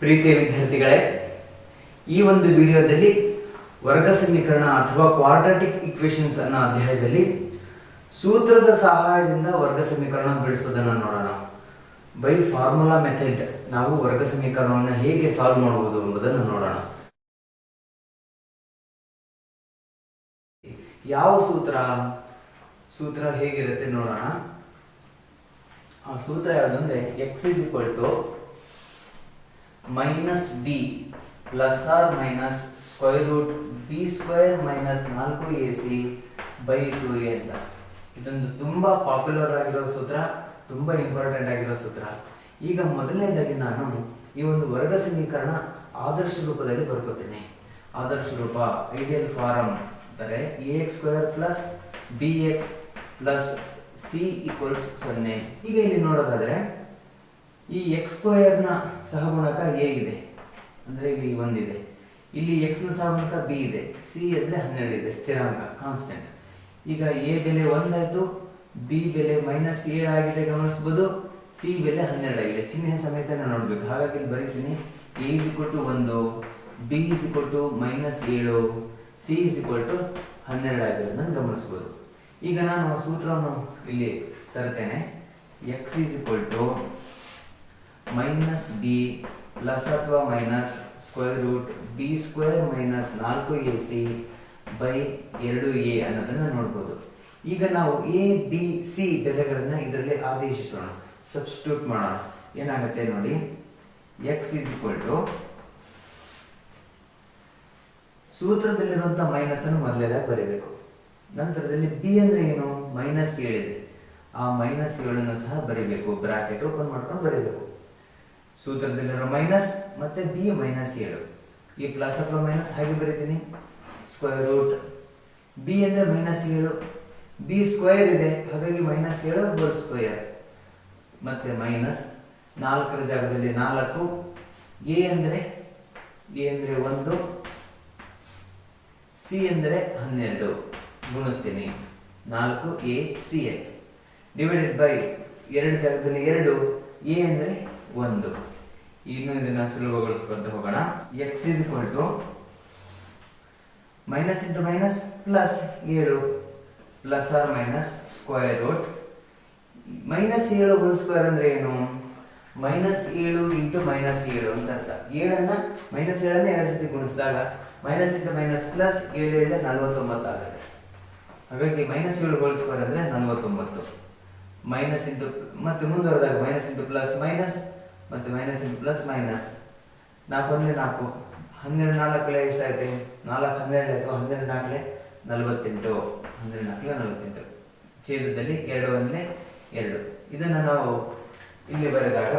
ಪ್ರೀತಿಯ ವಿದ್ಯಾರ್ಥಿಗಳೇ, ಈ ಒಂದು ವಿಡಿಯೋದಲ್ಲಿ ವರ್ಗ ಸಮೀಕರಣ ಅಥವಾ ಕ್ವಾಡ್ರಾಟಿಕ್ ಇಕ್ವೇಶನ್ಸ್ ಅನ್ನೋ ಅಧ್ಯಾಯದಲ್ಲಿ ಸೂತ್ರದ ಸಹಾಯದಿಂದ ವರ್ಗ ಸಮೀಕರಣ ಬಿಡಿಸೋದನ್ನು ನೋಡೋಣ. ಬೈ ಫಾರ್ಮುಲಾ ಮೆಥಡ್ ನಾವು ವರ್ಗ ಸಮೀಕರಣವನ್ನು ಹೇಗೆ ಸಾಲ್ವ್ ಮಾಡುವುದು ಎಂಬುದನ್ನು ನೋಡೋಣ. ಯಾವ ಸೂತ್ರ? ಸೂತ್ರ ಹೇಗಿರುತ್ತೆ ನೋಡೋಣ. ಆ ಸೂತ್ರ ಯಾವುದಂದ್ರೆ X is equal to minus B plus or minus square root B square minus ನಾಲ್ಕು A C by two A ಅಂತ. ಇದೊಂದು ತುಂಬ ಪಾಪ್ಯುಲರ್ ಆಗಿರೋ ಸೂತ್ರ, ತುಂಬ ಇಂಪಾರ್ಟೆಂಟ್ ಆಗಿರೋ ಸೂತ್ರ. ಈಗ ಮೊದಲನೇದಾಗಿ ನಾನು ಈ ಒಂದು ವರ್ಗ ಸಮೀಕರಣ ಆದರ್ಶ ರೂಪದಲ್ಲಿ ಬರ್ಕೋತೀನಿ. ಆದರ್ಶ ರೂಪ ಐಡಿಯಲ್ ಫಾರಮ್ ಅಂದರೆ A X square plus B X plus C equals ಸೊನ್ನೆ. ಈಗ ಇಲ್ಲಿ ನೋಡೋದಾದ್ರೆ ಈ ಎಕ್ಸ್ ಸ್ಕ್ವಯರ್ನ ಸಹಗುಣಕ ಎ ಇದೆ. ಅಂದರೆ ಇಲ್ಲಿ ಒಂದಿದೆ. ಇಲ್ಲಿ ಎಕ್ಸ್ನ ಸಹಗುಣಕ ಬಿ ಇದೆ. ಸಿ ಅಂದರೆ ಹನ್ನೆರಡು ಇದೆ, ಸ್ಥಿರಾಂಕ ಕಾನ್ಸ್ಟೆಂಟ್ ಈಗ ಎ ಬೆಲೆ ಒಂದಾಯಿತು. ಬಿ ಬೆಲೆ ಮೈನಸ್ ಏಳು ಆಗಿದೆ ಗಮನಿಸ್ಬೋದು. ಸಿ ಬೆಲೆ ಹನ್ನೆರಡು ಆಗಿದೆ. ಚಿಹ್ನೆ ಸಮೇತ ನೋಡಬೇಕು. ಹಾಗಾಗಿ ಇಲ್ಲಿ ಬರೀತೀನಿ. ಎ ಇಸ್ ಕೊಟ್ಟು ಒಂದು B is equal to minus ಏಳು ಸಿ ಇಸ್ ಕೊಟ್ಟು ಹನ್ನೆರಡು ಆಗಿರೋದನ್ನು ಗಮನಿಸ್ಬೋದು. ಈಗ ನಾನು ಸೂತ್ರವನ್ನು ಇಲ್ಲಿ ತರ್ತೇನೆ. X is equal to minus B plus ಅಥವಾ minus square root B square minus ನಾಲ್ಕು ಎ ಸಿ ಬೈ ಎರಡು ಎ ಅನ್ನೋದನ್ನು ನೋಡ್ಬೋದು. ಈಗ ನಾವು ಎ, ಬಿ, ಸಿ ಬೆಲೆಗಳನ್ನು ಇದರಲ್ಲಿ ಆದೇಶಿಸೋಣ. ಸಬ್ಸ್ಟಿಟ್ಯೂಟ್ ಮಾಡೋಣ. ಏನಾಗುತ್ತೆ ನೋಡಿ. ಎಕ್ಸ್ ಈಸ್ ಈಕ್ವಲ್ ಟು ಸೂತ್ರದಲ್ಲಿರುವಂಥ ಮೈನಸ್ ಅನ್ನು ಮೊದಲೇದಾಗಿ ಬರೀಬೇಕು. ನಂತರದಲ್ಲಿ ಬಿ ಅಂದ್ರೆ ಏನು? ಮೈನಸ್ ಏಳಿದೆ. ಆ ಮೈನಸ್ ಏಳನ್ನು ಸಹ ಬರೀಬೇಕು. ಬ್ರಾಕೆಟ್ ಓಪನ್ ಮಾಡ್ಕೊಂಡು ಬರೀಬೇಕು. ಸೂತ್ರದಲ್ಲಿರೋ ಮೈನಸ್ ಮತ್ತೆ ಬಿ ಮೈನಸ್ ಏಳು ಈ ಪ್ಲಸ್ ಅಥವಾ ಮೈನಸ್ ಹಾಗೆ ಬರೀತೀನಿ. ಸ್ಕ್ವೇರ್ ರೂಟ್ ಬಿ ಅಂದ್ರೆ ಮೈನಸ್ ಏಳು. ಬಿ ಸ್ಕ್ವೇರ್ ಇದೆ. ಹಾಗಾಗಿ ಮೈನಸ್ ಏಳು ಹೋಲ್ ಸ್ಕ್ವೇರ್ ಮತ್ತೆ ಮೈನಸ್ ನಾಲ್ಕರ ಜಾಗದಲ್ಲಿ ನಾಲ್ಕು. ಎ ಅಂದರೆ ಎ ಅಂದರೆ ಒಂದು. ಸಿ ಅಂದರೆ ಹನ್ನೆರಡು. ಗುಣಿಸ್ತೀನಿ. ನಾಲ್ಕು A C H divided by ಎರಡು ಜಾಗದಲ್ಲಿ ಎರಡು ಎ ಅಂದರೆ ಒಂದು. ಇನ್ನು ಇದನ್ನು ಸುಲಭಗೊಳಿಸ್ಕೊಂತ ಹೋಗೋಣ. X is equal to minus into minus plus ಏಳು plus or minus square root minus ಏಳು ಹೋಲ್ ಸ್ಕ್ವೇರ್ ಅಂದ್ರೆ ಏನು? ಮೈನಸ್ ಏಳು ಇಂಟು ಮೈನಸ್ ಏಳು ಅಂತ ಅರ್ಥ. ಏಳನ್ನು ಮೈನಸ್ ಏಳನ್ನ ಎರಡು ಸತಿ ಗುಣಿಸಿದಾಗ ಮೈನಸ್ ಇಂಟು ಮೈನಸ್ ಪ್ಲಸ್ ಏಳು ಏಳು ನಲ್ವತ್ತೊಂಬತ್ತು ಆಗುತ್ತೆ. ಹಾಗಾಗಿ ಮೈನಸ್ ಏಳು ಹೋಲ್ ಸ್ಕ್ವೇರ್ ಅಂದ್ರೆ ನಲವತ್ತೊಂಬತ್ತು. ಮೈನಸ್ ಇಂಟು ಮತ್ತೆ ಮುಂದುವರೆದಾಗ ಮೈನಸ್ ಇಂಟು ಪ್ಲಸ್ ಮೈನಸ್ ಮತ್ತೆ ಮೈನಸ್ ಇನ್ ಪ್ಲಸ್ ಮೈನಸ್ ನಾಲ್ಕು ಅಂದರೆ ನಾಲ್ಕು. ಹನ್ನೆರಡು ನಾಲ್ಕಲೆ ಎಷ್ಟಾಯ್ತು ನಾಲ್ಕು ಹನ್ನೆರಡು ಆಯಿತು. ಹನ್ನೆರಡು ನಾಲ್ಕಲೆ ನಲವತ್ತೆಂಟು. ಹನ್ನೆರಡು ನಾಲ್ಕಲೆ ನಲವತ್ತೆಂಟು. ಛೇದದಲ್ಲಿ ಎರಡು ಒಂದಲೇ ಎರಡು. ಇದನ್ನು ನಾವು ಇಲ್ಲಿ ಬರೆದಾಗ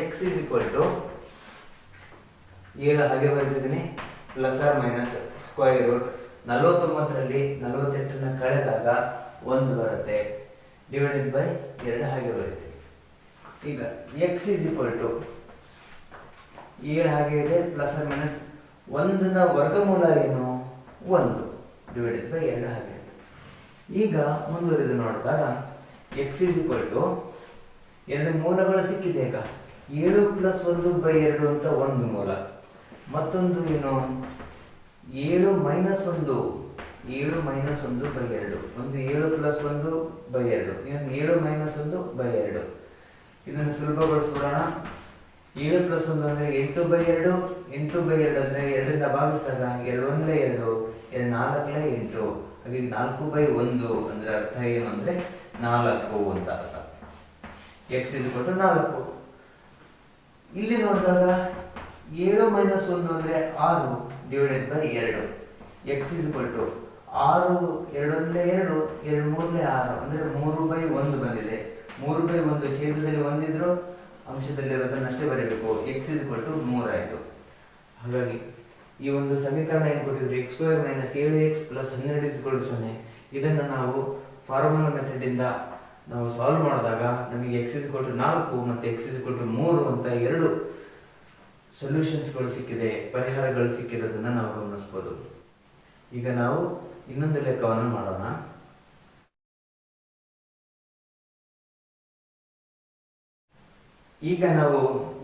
ಎಕ್ಸ್ ಇಸ್ ಈಕ್ವಲ್ ಟು ಏಳು ಹಾಗೆ ಬರೆದಿದ್ದೀನಿ. Plus or minus square root ನಲವತ್ತೊಂಬತ್ತರಲ್ಲಿ ನಲವತ್ತೆಂಟನ್ನು ಕಳೆದಾಗ ಒಂದು ಬರುತ್ತೆ. ಡಿವೈಡೆಡ್ ಬೈ ಎರಡು ಹಾಗೆ ಬರುತ್ತೆ. ಈಗ ಎಕ್ಸ್ ಇಸ್ ಈಕ್ವಲ್ ಟು ಏಳು ಹಾಗೆ ಇದೆ ಪ್ಲಸ್ ಮೈನಸ್ ಒಂದನ ವರ್ಗಮೂಲ ಏನು? ಒಂದು. ಡಿವೈಡೆಡ್ ಬೈ ಎರಡು ಹಾಗೆ ಇದೆ. ಈಗ ಮುಂದುವರಿದು ನೋಡಿದಾಗ ಎಕ್ಸ್ ಇಸ್ ಈಕ್ವಲ್ ಟು ಎರಡು ಮೂಲಗಳು ಸಿಕ್ಕಿದೆ ಈಗ. ಏಳು ಪ್ಲಸ್ ಒಂದು ಬೈ ಎರಡು ಅಂತ ಒಂದು ಮೂಲ. ಮತ್ತೊಂದು ಏನು? ಏಳು ಮೈನಸ್ ಒಂದು. ಏಳು ಮೈನಸ್ ಒಂದು ಬೈ ಎರಡು. ಒಂದು ಏಳು ಪ್ಲಸ್ ಒಂದು ಬೈ ಎರಡು. ಇನ್ನೊಂದು ಏಳು ಮೈನಸ್ ಒಂದು ಬೈ ಎರಡು. ಇದನ್ನು ಸುಲಭಗೊಳಿಸ್ಬಿಡೋಣ. ಏಳು ಪ್ಲಸ್ ಒಂದು ಅಂದರೆ ಎಂಟು ಬೈ ಎರಡು, ಎಂಟು ಬೈ ಎರಡು ಅಂದರೆ ಎರಡರಿಂದ ಭಾಗಿಸಿದಾಗ ಎರಡು ಒಂದಲೇ ಎರಡು ಎರಡು ನಾಲ್ಕಲೇ ಎಂಟು. ಹಾಗೆ ನಾಲ್ಕು ಬೈ ಒಂದು ಅಂದರೆ ಅರ್ಥ ಏನು ಅಂದರೆ ನಾಲ್ಕು ಅಂತ ಅರ್ಥ. ಎಕ್ಸ್ ಇದು ಕೊಟ್ಟು ನಾಲ್ಕು. ಇಲ್ಲಿ ನೋಡಿದಾಗ ಏಳು ಮೈನಸ್ ಒಂದು ಅಂದರೆ ಆರು ಡಿವೈಡೆಡ್ ಬೈ ಎರಡು. ಎಕ್ಸ್ ಇಸ್ ಕೊಟ್ಟು ಆರು ಎರಡೊಂದಲೇ ಎರಡು ಎರಡು ಮೂರಲೇ ಆರು. ಅಂದರೆ ಮೂರು ಬೈ ಒಂದು ಬಂದಿದೆ. ಮೂರು ಬೈ ಒಂದು ಛೇದದಲ್ಲಿ ಒಂದಿದ್ರು ಅಂಶದಲ್ಲಿರೋದನ್ನಷ್ಟೇ ಬರೀಬೇಕು. ಎಕ್ಸ್ ಇಸ್ ಟು ಮೂರಾಯಿತು ಹಾಗಾಗಿ ಈ ಒಂದು ಸಮೀಕರಣ ಏನು ಕೊಟ್ಟಿದ್ರು? ಎಕ್ಸ್ ಸ್ಕ್ವೇರ್ ಮೈನಸ್ ಏಳು ಎಕ್ಸ್ ಪ್ಲಸ್ ಹನ್ನೆರಡು ಇಸ್ ಸೊನ್ನೆ. ಇದನ್ನು ನಾವು ಫಾರ್ಮುಲಾ ಮೆಥಡಿಂದ ನಾವು ಸಾಲ್ವ್ ಮಾಡಿದಾಗ ನಮಗೆ ಎಕ್ಸ್ ಇಸ್ ಟು ನಾಲ್ಕು ಮತ್ತು ಎಕ್ಸ್ ಇಸ್ ಟು ಮೂರು ಅಂತ ಎರಡು ಸೊಲ್ಯೂಷನ್ಸ್ಗಳು ಸಿಕ್ಕಿದೆ, ಪರಿಹಾರಗಳು ಸಿಕ್ಕಿರೋದನ್ನು ನಾವು ಗಮನಿಸ್ಬೋದು. ಈಗ ನಾವು ಇನ್ನೊಂದು ಲೆಕ್ಕವನ್ನು ಮಾಡೋಣ. ಈಗ ನಾವು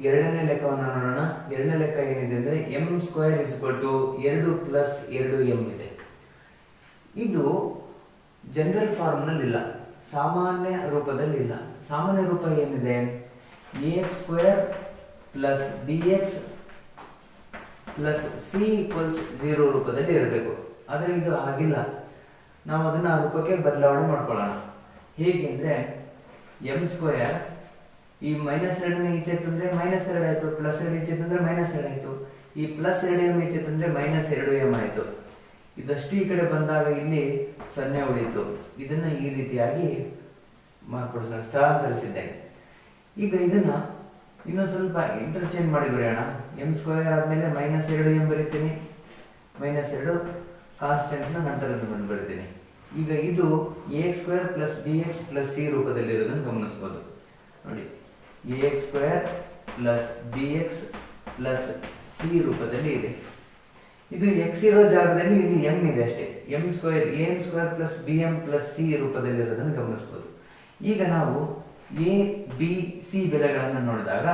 ಎರಡನೇ ಲೆಕ್ಕವನ್ನು ನೋಡೋಣ. ಎರಡನೇ ಲೆಕ್ಕ ಏನಿದೆ ಅಂದರೆ ಎಂ ಸ್ಕ್ವೇರ್ ಇಸ್ ಟು ಎರಡು ಪ್ಲಸ್ ಎರಡು ಎಂ ಇದೆ. ಇದು ಜನರಲ್ ಫಾರ್ಮ್ನಲ್ಲಿಲ್ಲ ಸಾಮಾನ್ಯ ರೂಪದಲ್ಲಿಲ್ಲ. ಸಾಮಾನ್ಯ ರೂಪ ಏನಿದೆ? A X square plus B X plus C equals zero ರೂಪದಲ್ಲಿ ಇರಬೇಕು. ಆದರೆ ಇದು ಆಗಿಲ್ಲ. ನಾವು ಅದನ್ನು ಆ ರೂಪಕ್ಕೆ ಬದಲಾವಣೆ ಮಾಡ್ಕೊಳ್ಳೋಣ. ಹೇಗೆಂದರೆ ಎಂ ಸ್ಕ್ವೇರ್ ಈ ಮೈನಸ್ ಎರಡನ್ನ ಈಚೆ ತಂದ್ರೆ ಮೈನಸ್ ಎರಡು ಆಯಿತು ಪ್ಲಸ್ ಎರಡು ಈಚೆ ತಂದ್ರೆ ಮೈನಸ್ ಎರಡು ಆಯಿತು. ಈ ಪ್ಲಸ್ ಎರಡು ಎಂ ಈಚೆ ತಂದ್ರೆ ಮೈನಸ್ ಎರಡು ಎಂ ಆಯಿತು. ಇದಷ್ಟು ಈ ಕಡೆ ಬಂದಾಗ ಇಲ್ಲಿ ಸೊನ್ನೆ ಉಳಿತು. ಇದನ್ನ ಈ ರೀತಿಯಾಗಿ ಮಾರ್ಪಡಿಸ ಸ್ಥಳಾಂತರಿಸಿದ್ದೆ. ಈಗ ಇದನ್ನ ಇನ್ನೊಂದು ಸ್ವಲ್ಪ ಇಂಟರ್ಚೇಂಜ್ ಮಾಡಿ ಬರೆಯೋಣ. ಎಂ ಸ್ಕ್ವೇರ್ ಆದಮೇಲೆ ಮೈನಸ್ ಎರಡು ಎಂ ಬರಿತೀನಿ. ಮೈನಸ್ ಎರಡು ಕಾನ್ಸ್ಟೆಂಟ್ನ ನಂತರ ಬಂದು ಬರಿತೀನಿ. ಈಗ ಇದು A X square plus B X plus C ರೂಪದಲ್ಲಿರೋದನ್ನು ಗಮನಿಸ್ಬೋದು. ನೋಡಿ. A X square plus B X plus C ರೂಪದಲ್ಲಿ ಇದೆ. ಇದು ಎಕ್ಸ್ ಇರೋ ಜಾಗದಲ್ಲಿ ಇದು ಎಂ ಇದೆ ಅಷ್ಟೇ. M square A M square plus B M plus C ರೂಪದಲ್ಲಿರೋದನ್ನು ಗಮನಿಸ್ಬೋದು. ಈಗ ನಾವು ಎ ಬಿ ಸಿ ಬೆಲೆಗಳನ್ನು ನೋಡಿದಾಗ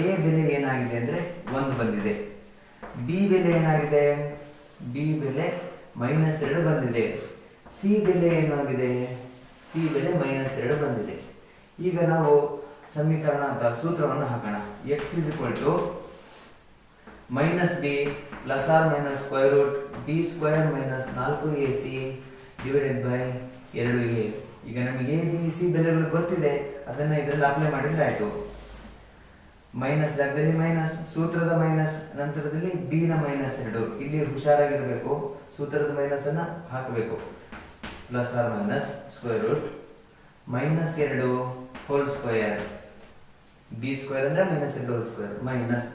ಎ ಬೆಲೆ ಏನಾಗಿದೆ ಅಂದರೆ ಒಂದು ಬಂದಿದೆ. ಬಿ ಬೆಲೆ ಏನಾಗಿದೆ? ಬಿ ಬೆಲೆ ಮೈನಸ್ ಎರಡು ಬಂದಿದೆ. ಸಿ ಬೆಲೆ ಏನಾಗಿದೆ? ಸಿ ಬೆಲೆ ಮೈನಸ್ ಎರಡು ಬಂದಿದೆ. ಈಗ ನಾವು ಸಮೀಕರಣ ಅಂತ ಸೂತ್ರವನ್ನು ಹಾಕೋಣ. X is equal to minus B plus or minus square root B square minus ನಾಲ್ಕು ಎ ಸಿ ಡಿವೈಡೆಡ್ ಬೈ ಎರಡು ಎ ಈಗ ನಮಗೆ ಎ ಬಿ ಸಿ ಬೆಲೆಗಳು ಗೊತ್ತಿದೆ. ಅದನ್ನು ಇದರಲ್ಲಿ ಅಪ್ಲೈ ಮಾಡಿದ್ರೆ ಆಯಿತು. ಮೈನಸ್ ಜಾಗದಲ್ಲಿ ಮೈನಸ್ ಸೂತ್ರದ ಮೈನಸ್ ನಂತರದಲ್ಲಿ ಬಿ ನ ಮೈನಸ್ ಎರಡು. ಇಲ್ಲಿ ಹುಷಾರಾಗಿರಬೇಕು. ಸೂತ್ರದ ಮೈನಸ್ ಅನ್ನ ಹಾಕಬೇಕು. Plus or minus square root minus ಎರಡು ಹೋಲ್ ಸ್ಕ್ವೇರ್ ಬಿ ಸ್ಕ್ವೇರ್ ಅಂದರೆ ಮೈನಸ್ ಎರಡು ಹೋಲ್ ಸ್ಕ್ವೇರ್ ಮೈನಸ್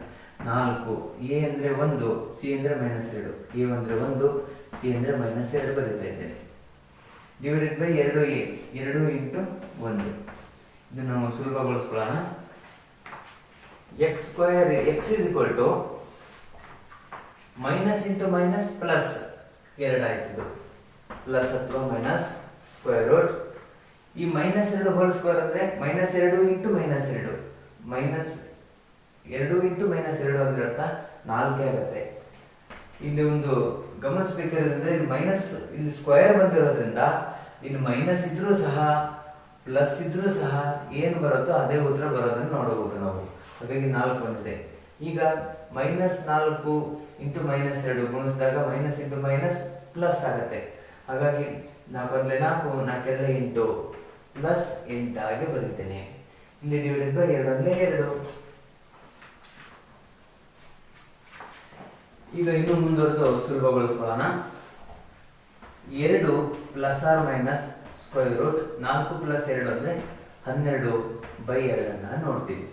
ನಾಲ್ಕು. ಎ ಅಂದ್ರೆ ಒಂದು ಸಿ ಅಂದ್ರೆ ಮೈನಸ್ ಎರಡು. ಎ ಅಂದ್ರೆ ಒಂದು ಸಿ ಅಂದ್ರೆ ಮೈನಸ್ ಎರಡು ಬರೀತಾ ಇದ್ದೇನೆ. ಡಿವೈಡೆಡ್ ಬೈ ಎರಡು ಎ ಎರಡು ಇಂಟು ಒಂದು. ಇದು ನಾವು ಸುಲಭಗೊಳಿಸ್ಕೊಳ್ಳೋಣ X square X is equal to minus into minus plus ಎರಡು ಆಯ್ತಿದ್ದು ಪ್ಲಸ್ ಅಥವಾ ಮೈನಸ್ ಸ್ಕ್ವೇರ್ ರೂಟ್ ಈ ಮೈನಸ್ ಎರಡು ಹೋಲ್ ಸ್ಕ್ವೇರ್ ಅಂದ್ರೆ ಮೈನಸ್ ಎರಡು ಇಂಟು ಮೈನಸ್ ಎರಡು. ಮೈನಸ್ ಎರಡು ಇಂಟು ಮೈನಸ್ ಎರಡು ಅಂದ್ರೆ ಅರ್ಥ ನಾಲ್ಕೇ ಆಗುತ್ತೆ. ಇಲ್ಲಿ ಒಂದು ಗಮನಿಸಬೇಕಾದ್ರೆ ಮೈನಸ್ ಇಲ್ಲಿ ಸ್ಕ್ವೇರ್ ಬಂದಿರೋದ್ರಿಂದ ಇಲ್ಲಿ ಮೈನಸ್ ಇದ್ರೂ ಸಹ ಪ್ಲಸ್ ಇದ್ರೂ ಸಹ ಏನು ಬರುತ್ತೋ ಅದೇ ಉತ್ತರ ಬರೋದನ್ನು ನೋಡಬಹುದು ನಾವು. ಹಾಗಾಗಿ ನಾಲ್ಕು ಬಂದಿದೆ. ಈಗ ಮೈನಸ್ ನಾಲ್ಕು ಇಂಟು ಮೈನಸ್ ಎರಡು ಗುಣಿಸಿದಾಗ ಮೈನಸ್ ಇಂಟು ಮೈನಸ್ ಪ್ಲಸ್ ಆಗುತ್ತೆ. ಹಾಗಾಗಿ ನಾ ನಾಲ್ಕರಲ್ಲಿ ನಾಲ್ಕು ನಾಲ್ಕೆರಡು ಎಂಟು ಪ್ಲಸ್ ಎಂಟಾಗಿ ಬರೀತೇನೆ. ಇಲ್ಲಿ ಡಿವೈಡೆಡ್ ಬೈ ಎರಡರಲ್ಲಿ ಎರಡು. ಈಗ ಇನ್ನು ಮುಂದುವರೆದು ಸುಲಭಗೊಳಿಸ್ಕೊಳ್ಳೋಣ. ಎರಡು plus or minus square root ನಾಲ್ಕು ಪ್ಲಸ್ ಎರಡು ಅಂದರೆ ಹನ್ನೆರಡು ಬೈ ಎರಡನ್ನ ನೋಡ್ತೀವಿ.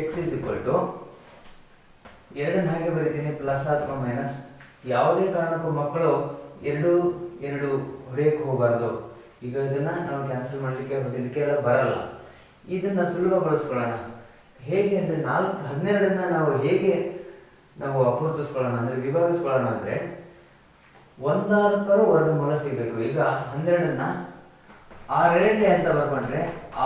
ಎಕ್ಸ್ ಇಸ್ ಈಕ್ವಲ್ ಟು ಎರಡನ್ನ ಹಾಗೆ ಬರೀತೀನಿ ಪ್ಲಸ್ ಅಥವಾ ಮೈನಸ್ ಯಾವುದೇ ಕಾರಣಕ್ಕೂ ಮಕ್ಕಳು ಎರಡು ಎರಡು ಹೊಡೆಯಕ್ಕೆ ಹೋಗಬಾರ್ದು. ಈಗ ಇದನ್ನ ನಾವು ಕ್ಯಾನ್ಸಲ್ ಮಾಡಲಿಕ್ಕೆ ಇದಕ್ಕೆಲ್ಲ ಬರಲ್ಲ. ಇದನ್ನ ಸುಲಭಗೊಳಿಸ್ಕೊಳ್ಳೋಣ. ಹೇಗೆ ಅಂದರೆ ನಾಲ್ಕು, ಹನ್ನೆರಡನ್ನು ನಾವು ಹೇಗೆ ನಾವು ಅಪೂರ್ತಿಸ್ಕೊಳ್ಳೋಣ ಅಂದರೆ ವಿಭಾಗಿಸ್ಕೊಳ್ಳೋಣ ಅಂದರೆ ವರ್ಗ ವರ್ಗಮೂಲ ಸಿಗಬೇಕು. ಈಗ ಹನ್ನೆರಡನ್ನ ಆರೆರಡನೇ ಅಂತ ಬರ್ಕೊಂಡ್ರೆ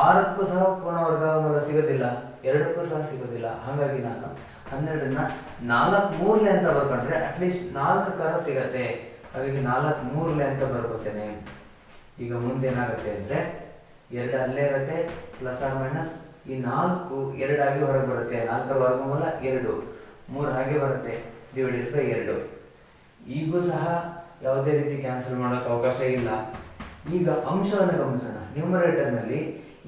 ಆರಕ್ಕೂ ಸಹ ಪುನಃ ವರ್ಗಮೂಲ ಸಿಗೋದಿಲ್ಲ. ಎರಡಕ್ಕೂ ಸಹ ಸಿಗೋದಿಲ್ಲ. ಹಾಗಾಗಿ ನಾನು ಹನ್ನೆರಡನ್ನ ನಾಲ್ಕು ಮೂರನೇ ಅಂತ ಬರ್ಕೊಂಡ್ರೆ ಅಟ್ಲೀಸ್ಟ್ ನಾಲ್ಕು ಕರ ಸಿಗತ್ತೆ. ಹಾಗಾಗಿ ನಾಲ್ಕು ಮೂರನೇ ಅಂತ ಬರ್ಕೋತೇನೆ. ಈಗ ಮುಂದೆ ಏನಾಗುತ್ತೆ ಅಂದರೆ ಎರಡು ಅಲ್ಲೇ ಇರುತ್ತೆ, ಪ್ಲಸ್ ಆರ್ ಮೈನಸ್, ಈ ನಾಲ್ಕು ಎರಡಾಗಿ ಹೊರಗೆ ಬರುತ್ತೆ. ನಾಲ್ಕರ ವರ್ಗಮೂಲ ಎರಡು. ಮೂರು ಹಾಗೆ ಬರುತ್ತೆ. ಡಿವೈಡೆಡ್ ಬೈ ಎರಡು. ಈಗೂ ಸಹ ಯಾವುದೇ ರೀತಿ ಕ್ಯಾನ್ಸಲ್ ಮಾಡೋಕೆ ಅವಕಾಶ ಇಲ್ಲ. ಈಗ ಅಂಶವನ್ನು ಗಮನಿಸೋಣ. ನ್ಯೂಮರೇಟರ್ನಲ್ಲಿ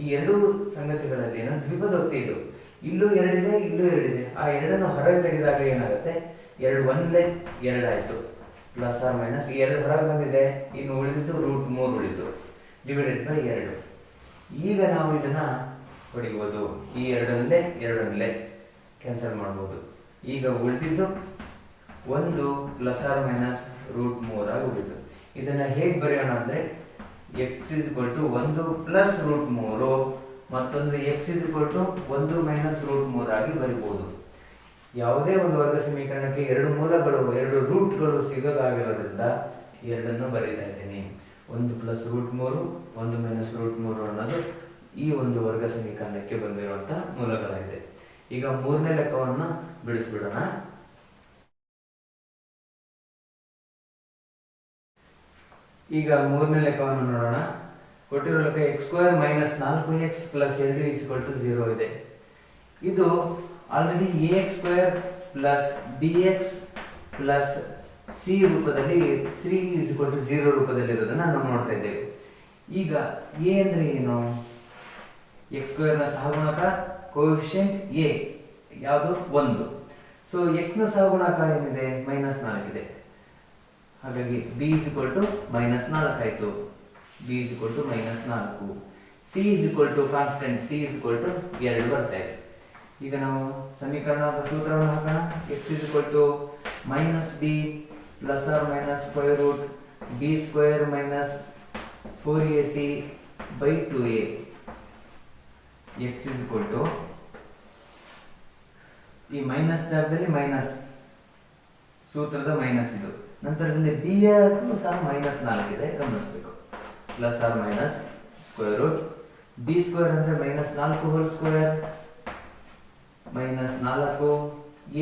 ಈ ಎರಡೂ ಸಂಗತಿಗಳಲ್ಲಿ ಏನೋ ದ್ವಿಪದೋಕ್ತಿ ಇದು. ಇಲ್ಲೂ ಎರಡಿದೆ ಇಲ್ಲೂ ಎರಡಿದೆ. ಆ ಎರಡನ್ನು ಹೊರಗೆ ತೆಗೆದಾಗ ಏನಾಗುತ್ತೆ? ಎರಡು ಒಂದೇ ಎರಡಾಯಿತು ಪ್ಲಸ್ ಆರ್ ಮೈನಸ್ ಎರಡು ಹೊರಗೆ ಬಂದಿದೆ. ಇನ್ನು ಉಳಿದಿದ್ದು ರೂಟ್ ಮೂರು ಉಳಿತು. ಡಿವೈಡೆಡ್ ಬೈ ಎರಡು. ಈಗ ನಾವು ಇದನ್ನ ಹೊಡಿಬೋದು ಈ ಎರಡೊಂದೇ ಎರಡೊಂದಲೇ ಕ್ಯಾನ್ಸಲ್ ಮಾಡ್ಬೋದು. ಈಗ ಉಳಿದಿದ್ದು ಒಂದು ಪ್ಲಸ್ ಆರ್ ಮೈನಸ್ ರೂಟ್ ಮೂರಾಗಿ ಉಳಿತು. ಇದನ್ನ ಹೇಗೆ ಬರೆಯೋಣ ಅಂದರೆ ಎಕ್ಸ್ ಇಸ್ ಟು ಒಂದು ಪ್ಲಸ್ ರೂಟ್ ಮೂರು ಮತ್ತೊಂದು ಎಕ್ಸ್ ಇಸ್ ಟು ಒಂದು ಮೈನಸ್ ರೂಟ್ ಮೂರಾಗಿ ಬರಿಬೋದು. ಯಾವುದೇ ಒಂದು ವರ್ಗ ಸಮೀಕರಣಕ್ಕೆ ಎರಡು ಮೂಲಗಳು, ಎರಡು ರೂಟ್ಗಳು ಸಿಗೋದಾಗಿರೋದ್ರಿಂದ ಎರಡನ್ನು ಬರೀತಾ ಇದ್ದೀನಿ. ಒಂದು ಪ್ಲಸ್ ರೂಟ್ ಮೂರು, ಒಂದು ಮೈನಸ್ ರೂಟ್ ಮೂರು ಅನ್ನೋದು ಈ ಒಂದು ವರ್ಗ ಸಮೀಕರಣಕ್ಕೆ ಬಂದಿರುವಂತಹ ಮೂಲಗಳಾಗಿದೆ. ಈಗ ಮೂರನೇ ಲೆಕ್ಕವನ್ನು ಬಿಡಿಸ್ಬಿಡೋಣ. ಈಗ ಮೂರನೇ ಲೆಕ್ಕವನ್ನು ನೋಡೋಣ. ಕೊಟ್ಟಿರೋ ಲೆಕ್ಕ ಎಕ್ಸ್ ಸ್ಕ್ವೇರ್ ಮೈನಸ್ ನಾಲ್ಕು ಎಕ್ಸ್ ಪ್ಲಸ್ ಎರಡು ಈಸ್ಕೊಲ್ ಟು ಝೀರೋ ಇದೆ. ಇದು already A X square plus B X plus C ರೂಪದಲ್ಲಿ ಸಿ ಇಕ್ವಲ್ ಟು ಝೀರೋ ರೂಪದಲ್ಲಿ ಇರೋದನ್ನ ನಾವು ನೋಡ್ತಾ ಇದ್ದೇವೆ. ಈಗ ಎ ಅಂದರೆ ಏನು? ಎಕ್ಸ್ ಸ್ಕ್ವೇರ್ನ ಸಹಗುಣಕ ಕೋಎಫಿಷಿಯಂಟ್ ಎ ಯಾವುದು? ಒಂದು. ಸೊ ಎಕ್ಸ್ನ ಸಹಗುಣಕ ಏನಿದೆ? ಮೈನಸ್ ನಾಲ್ಕಿದೆ ಹಾಗಾಗಿ B is equal to minus ನಾಲ್ಕು ಆಯಿತು. B is equal to minus ನಾಲ್ಕು. C is equal to constant C is equal to ಎರಡು ಬರ್ತಾ ಇದೆ. ಈಗ ನಾವು ಸಮೀಕರಣದ ಸೂತ್ರವನ್ನು ಹಾಕೋಣ. X is equal to minus B plus or minus square root B square minus four A C by two A X is equal to ಈ minus ಜಾಗದಲ್ಲಿ ಮೈನಸ್ ಸೂತ್ರದ ಮೈನಸ್ ಇದು. ನಂತರದಲ್ಲಿ ಬಿ ಯಾಗೂ ಸಹ ಮೈನಸ್ ನಾಲ್ಕಿದೆ ಗಮನಿಸಬೇಕು. Plus or minus square root B square ಅಂದರೆ ಮೈನಸ್ ನಾಲ್ಕು ಹೋಲ್ ಸ್ಕ್ವೇರ್ ಮೈನಸ್ ನಾಲ್ಕು.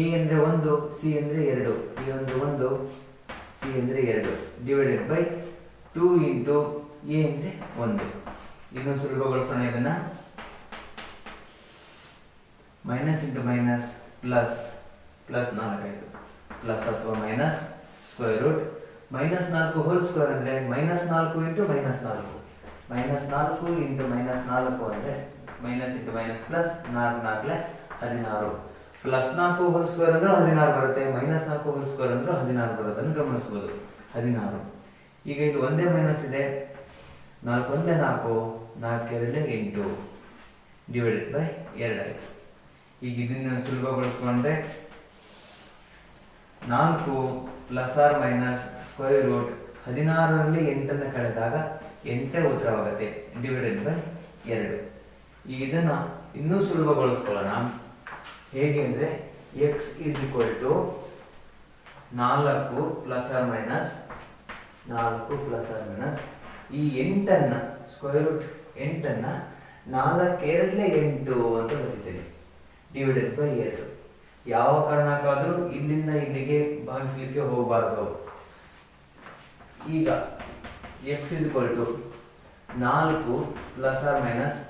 ಎ ಅಂದರೆ ಒಂದು, ಸಿ ಅಂದರೆ ಎರಡು. ಎ ಅಂದರೆ ಒಂದು, ಸಿ ಅಂದರೆ ಎರಡು. Divided by two into A ಅಂದರೆ ಒಂದು. ಇನ್ನೊಂದು ಸುಲಭಗೊಳಿಸೋಣ ಇದನ್ನು. Minus into minus plus plus ನಾಲ್ಕಾಯಿತು plus ಅಥವಾ ಮೈನಸ್ ಸ್ಕ್ವೇರ್ ರೂಟ್. ಮೈನಸ್ ನಾಲ್ಕು ಹೋಲ್ ಸ್ಕ್ವೇರ್ ಅಂದರೆ ಮೈನಸ್ ನಾಲ್ಕು ಇಂಟು ಮೈನಸ್ ನಾಲ್ಕು. ಮೈನಸ್ ನಾಲ್ಕು ಇಂಟು ಮೈನಸ್ ನಾಲ್ಕು ಅಂದರೆ ಮೈನಸ್ ಇಂಟು ಮೈನಸ್ ಪ್ಲಸ್ ನಾಲ್ಕು ನಾಲ್ಕಲೆ ಹದಿನಾರು. ಪ್ಲಸ್ ನಾಲ್ಕು ಹೋಲ್ ಸ್ಕ್ವೇರ್ ಅಂದ್ರೆ ಹದಿನಾರು ಬರುತ್ತೆ, ಮೈನಸ್ ನಾಲ್ಕು ಹೋಲ್ ಸ್ಕ್ವೇರ್ ಅಂದ್ರೆ ಹದಿನಾರು ಬರೋದನ್ನು ಗಮನಿಸ್ಬೋದು. ಹದಿನಾರು. ಈಗ ಇದು ಒಂದೇ ಮೈನಸ್ ಇದೆ. ನಾಲ್ಕು ಒಂದೇ ನಾಲ್ಕು ನಾಲ್ಕು ಎರಡು ಎಂಟು ಡಿವೈಡೆಡ್ ಬೈ ಎರಡಾಯಿತು ಈಗ ಇದನ್ನ ಸುಲಭಗೊಳಿಸ್ಕೊಂಡ್ರೆ ನಾಲ್ಕು plus or minus square root ಹದಿನಾರರಲ್ಲಿ ಎಂಟನ್ನು ಕಳೆದಾಗ ಎಂಟೇ ಉತ್ತರವಾಗುತ್ತೆ ಡಿವೈಡೆಡ್ ಬೈ ಎರಡು. ಈಗ ಇದನ್ನು ಇನ್ನೂ ಸುಲಭಗೊಳಿಸ್ಕೊಳ್ಳೋಣ. ಹೇಗೆ ಅಂದರೆ ಎಕ್ಸ್ ಈಸ್ ಈಕ್ವಲ್ ಟು ನಾಲ್ಕು ಪ್ಲಸ್ ಆರ್ ಮೈನಸ್ ನಾಲ್ಕು ಪ್ಲಸ್ ಆರ್ ಮೈನಸ್ ಈ ಎಂಟನ್ನು ಸ್ಕ್ವೇರ್ ರೂಟ್ ಎಂಟನ್ನು ನಾಲ್ಕೆರಡಲೇ ಎಂಟು ಅಂತ ಬರೀತೀನಿ ಡಿವೈಡೆಡ್ ಬೈ ಎರಡು. ಯಾವ ಕಾರಣಕ್ಕಾದರೂ ಇಲ್ಲಿಂದ ಇಲ್ಲಿಗೆ ಭಾಗಿಸ್ಲಿಕ್ಕೆ ಹೋಗಬಾರ್ದು. ಈಗ ಎಕ್ಸ್ ಇಸ್ ಟು ನಾಲ್ಕು ಪ್ಲಸ್ ಆರ್ ಮೈನಸ್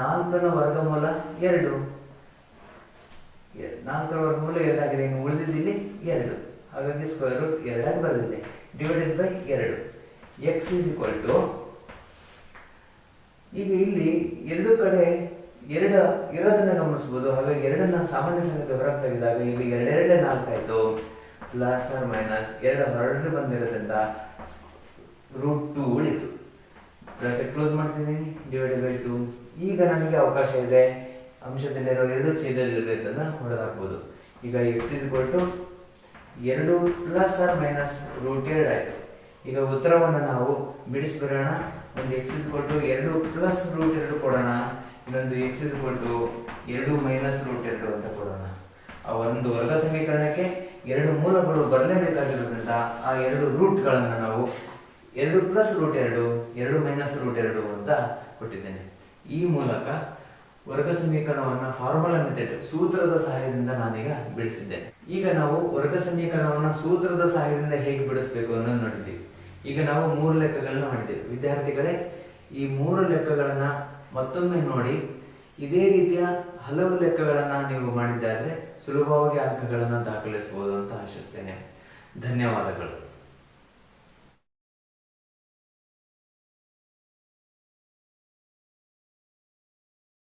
ನಾಲ್ಕನ ವರ್ಗಮೂಲ ಎರಡು. ಎ- ನಾಲ್ಕರ ವರ್ಗಮೂಲ ಎರಡಾಗಿದೆ. ಇನ್ನು ಉಳಿದಿದ್ದಿಲ್ಲಿ ಎರಡು. ಹಾಗಾಗಿ ಸ್ಕ್ವೇರ್ ರೂಟ್ ಎರಡಾಗಿ ಬರೆದಿದೆ. ಡಿವೈಡೆಡ್ ಬೈ ಎರಡು. ಎಕ್ಸ್ ಇಸ್ ಈಕ್ವಲ್ ಟು ಈಗ ಇಲ್ಲಿ ಎರಡು ಕಡೆ ಎರಡು ಇರೋದನ್ನ ಗಮನಿಸ್ಬೋದು ಹಾಗಾಗಿ ಎರಡನ್ನ ಸಾಮಾನ್ಯ ಸಂಖ್ಯೆ ಹೊರಗೆ ತೆಗೆದಾಗ ಇಲ್ಲಿ ಎರಡೆರಡೇ ನಾಲ್ಕಾಯ್ತು ಪ್ಲಸ್ ಆರ್ ಮೈನಸ್ ಎರಡು ಹೊರಗಡೆ ಬಂದಿರೋದ್ರಿಂದ ರೂಟ್ ಟು ಉಳಿತು. ಬ್ರಾಕೆಟ್ ಕ್ಲೋಸ್ ಮಾಡ್ತೀನಿ. ಡಿವೈಡೆಡ್ ಬೈ ಟು ಈಗ ನಮಗೆ ಅವಕಾಶ ಇದೆ. ಅಂಶದಲ್ಲಿರೋ ಎರಡು ಛೇದದಲ್ಲಿರೋದನ್ನ ಹೊಡೆದಾಕ್ಬೋದು ಈಗ ಎಕ್ಸ್ ಇಸ್ ಟು ಎರಡು ಪ್ಲಸ್ ಆರ್ ಮೈನಸ್ ರೂಟ್ ಎರಡು ಆಯಿತು. ಈಗ ಉತ್ತರವನ್ನು ನಾವು ಬಿಡಿಸ್ಬಿಡೋಣ. ಒಂದು ಎಕ್ಸ್ ಇಸ್ ಕೊಟ್ಟು ಎರಡು ಪ್ಲಸ್ ರೂಟ್ ಎರಡು ಕೊಡೋಣ. ಇನ್ನೊಂದು ಎಕ್ಸ್ ಇಸ್ ಕೊಟ್ಟು ಎರಡು ಮೈನಸ್ ರೂಟ್ ಎರಡು ಅಂತ ಕೊಡೋಣ. ಆ ಒಂದು ವರ್ಗ ಸಮೀಕರಣಕ್ಕೆ ಎರಡು ಮೂಲಗಳು ಬರಲೇಬೇಕಾಗಿರೋದ್ರಿಂದ ಆ ಎರಡು ರೂಟ್ಗಳನ್ನು ನಾವು ಎರಡು ಪ್ಲಸ್ ರೂಟ್ ಎರಡು ಎರಡು ಮೈನಸ್ ರೂಟ್ ಎರಡು ಅಂತ ಕೊಟ್ಟಿದ್ದೇನೆ. ಈ ಮೂಲಕ ವರ್ಗ ಸಮೀಕರಣವನ್ನ ಫಾರ್ಮುಲಾ ಮೆಥಡ್ ಸೂತ್ರದ ಸಹಾಯದಿಂದ ನಾನೀಗ ಬಿಡಿಸಿದ್ದೇನೆ. ಈಗ ನಾವು ವರ್ಗ ಸಮೀಕರಣವನ್ನ ಸೂತ್ರದ ಸಹಾಯದಿಂದ ಹೇಗೆ ಬಿಡಿಸಬೇಕು ಅನ್ನೋದು ನೋಡಿದ್ವಿ. ಈಗ ನಾವು ಮೂರು ಲೆಕ್ಕಗಳನ್ನ ಮಾಡಿದ್ದೇವೆ. ವಿದ್ಯಾರ್ಥಿಗಳೇ, ಈ ಮೂರು ಲೆಕ್ಕಗಳನ್ನ ಮತ್ತೊಮ್ಮೆ ನೋಡಿ. ಇದೇ ರೀತಿಯ ಹಲವು ಲೆಕ್ಕಗಳನ್ನ ನೀವು ಮಾಡಿದ್ದಾದ್ರೆ ಸುಲಭವಾಗಿ ಅಂಕಗಳನ್ನು ದಾಖಲಿಸಬಹುದು ಅಂತ ಆಶಿಸ್ತೇನೆ. ಧನ್ಯವಾದಗಳು.